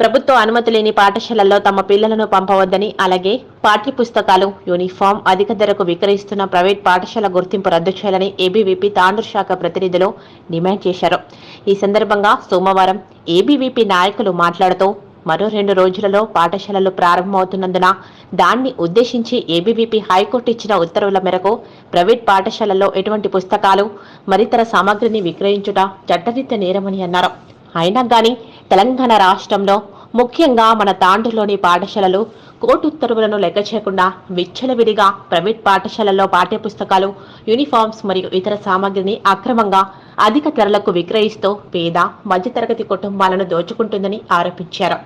ప్రభుత్వ అనుమతి లేని పాఠశాలల్లో తమ పిల్లలను పంపవద్దని అలాగే పాఠ్య పుస్తకాలు యూనిఫామ్ అధిక ధరకు విక్రయిస్తున్న ప్రైవేట్ పాఠశాల గుర్తింపు రద్దు చేయాలని ఏబీవీపీ తాండూరు శాఖ ప్రతినిధులు డిమాండ్ చేశారు. ఈ సందర్భంగా సోమవారం ఏబీవీపీ నాయకులు మాట్లాడుతూ మరో రెండు రోజులలో పాఠశాలలు ప్రారంభమవుతున్నందున దాన్ని ఉద్దేశించి ఏబీవీపీ హైకోర్టు ఇచ్చిన ఉత్తర్వుల మేరకు ప్రైవేట్ పాఠశాలల్లో ఎటువంటి పుస్తకాలు మరితర సామాగ్రిని విక్రయించుట చట్టరీత్య నేరమని అన్నారు. అయినా కానీ తెలంగాణ రాష్ట్రంలో ముఖ్యంగా మన తాండూరులోని పాఠశాలలు కోర్టు ఉత్తర్వులను లెక్క చేయకుండా విచ్చలవిడిగా ప్రైవేట్ పాఠశాలల్లో పాఠ్యపుస్తకాలు యూనిఫామ్స్ మరియు ఇతర సామాగ్రిని అక్రమంగా అధిక ధరలకు విక్రయిస్తూ పేద మధ్యతరగతి కుటుంబాలను దోచుకుంటుందని ఆరోపించారు.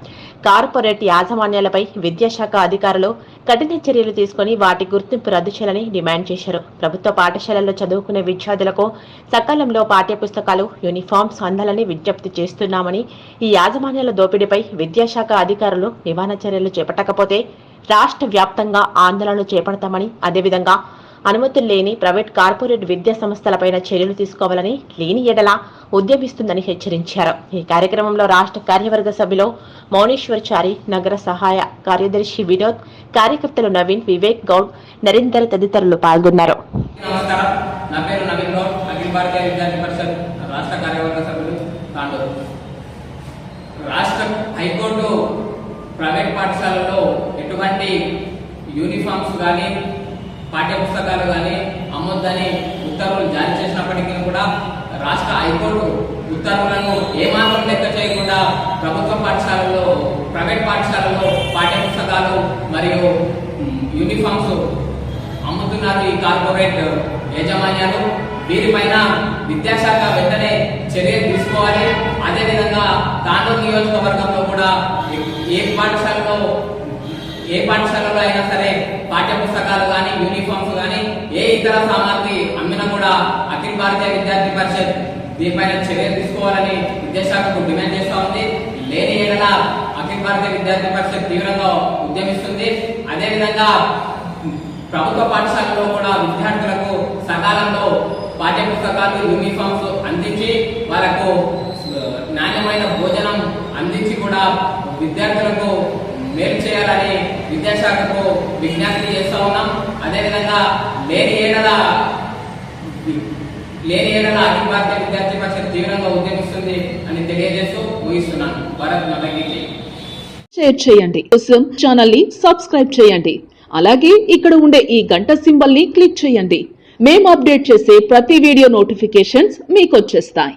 కార్పొరేట్ యాజమాన్యాలపై విద్యాశాఖ అధికారులు కఠిన చర్యలు తీసుకుని వాటి గుర్తింపు రద్దు చేయాలని డిమాండ్ చేశారు. ప్రభుత్వ పాఠశాలల్లో చదువుకునే విద్యార్థులకు సకాలంలో పాఠ్యపుస్తకాలు యూనిఫామ్స్ అందాలని విజ్ఞప్తి చేస్తున్నామని ఈ యాజమాన్యాల దోపిడీపై విద్యాశాఖ అధికారులు నివారణ చర్యలు చేపట్టకపోతే రాష్ట్ర వ్యాప్తంగా ఆందోళనలు చేపడతామని అదేవిధంగా అనుమతులు లేని ప్రైవేట్ కార్పొరేట్ విద్యా సంస్థలపైన చర్యలు తీసుకోవాలని లేని ఎడల ఉద్యమిస్తుందని హెచ్చరించారు. ఈ కార్యక్రమంలో రాష్ట్ర కార్యవర్గ సభ్యులు మౌనేశ్వర్చారి నగర సహాయ కార్యదర్శి వినోద్ కార్యకర్తలు నవీన్ వివేక్ గౌడ్ నరేందర్ తదితరులు పాల్గొన్నారు. రాష్ట్ర హైకోర్టు ప్రైవేట్ పాఠశాలలో ఎటువంటి యూనిఫామ్స్ కానీ పాఠ్యపుస్తకాలు కానీ అమ్మొద్దని ఉత్తర్వులు జారీ చేసినప్పటికీ కూడా రాష్ట్ర హైకోర్టు ఉత్తర్వులను ఏమాత్రం లెక్క చేయకుండా ప్రభుత్వ పాఠశాలలో ప్రైవేట్ పాఠశాలలో పాఠ్యపుస్తకాలు మరియు యూనిఫామ్స్ అమ్ముతున్నారు ఈ కార్పొరేట్ యాజమాన్యాలు. వీరిపైన విద్యాశాఖ వెంటనే చర్యలు తీసుకోవాలి. అదేవిధంగా తాండూరు నియోజకవర్గంలో కూడా ఏ పాఠశాలలో ఏ పాఠశాలలో అయినా సరే పాఠ్య పుస్తకాలు కానీ యూనిఫామ్స్ కానీ ఏ ఇతర సామాగ్రి అమ్మినా కూడా అఖిల భారతీయ విద్యార్థి పరిషత్ దీనిపైన చర్యలు తీసుకోవాలని విద్యాశాఖకు డిమాండ్ చేస్తా ఉంది. లేని ఏడల అఖిల భారతీయ విద్యార్థి పరిషత్ తీవ్రంగా ఉద్యమిస్తుంది. అదేవిధంగా ప్రభుత్వ పాఠశాలలో కూడా విద్యార్థులకు సకాలంలో పాఠ్య పుస్తకాలు యూనిఫామ్స్ అందించి వాళ్ళకు నాణ్యమైన భోజనం అందించి కూడా విద్యార్థులకు మేలు చేయాలని విద్యాశాఖకు విజ్ఞప్తి చేస్తూ ఉన్నాం. అదేవిధంగా లేని ఏడల లేని ఏడల అఖిల భారతీయ విద్యార్థి పరిషత్ తీవ్రంగా ఉద్యమిస్తుంది అని తెలియజేస్తూ ముగిస్తున్నాను. భారత్ మాతకి షేర్ చేయండి. కోసం ఛానల్ని సబ్స్క్రైబ్ చేయండి. అలాగే ఇక్కడ ఉండే ఈ గంట సింబల్ని క్లిక్ చేయండి. మేము అప్డేట్ చేసే ప్రతి వీడియో నోటిఫికేషన్స్ మీకు వచ్చేస్తాయి.